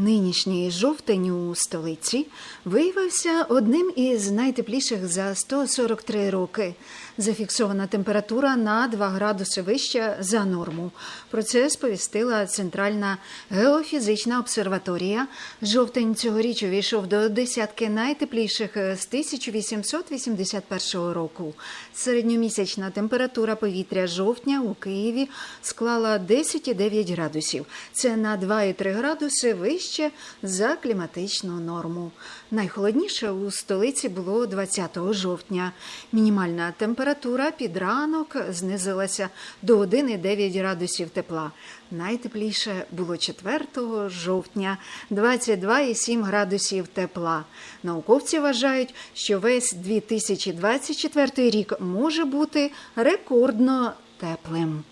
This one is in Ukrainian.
Нинішній жовтень у столиці виявився одним із найтепліших за 143 роки. Зафіксована температура на 2 градуси вища за норму. Про це сповістила Центральна геофізична обсерваторія. Жовтень цьогоріч увійшов до десятки найтепліших з 1881 року. Середньомісячна температура повітря жовтня у Києві склала 10,9 градусів. Це на 2,3 градуси вище за кліматичну норму. Найхолодніше у столиці було 20 жовтня. Мінімальна температура під ранок знизилася до 1,9 градусів тепла. Найтепліше було 4 жовтня 22,7 градусів тепла. Науковці вважають, що весь 2024 рік може бути рекордно теплим.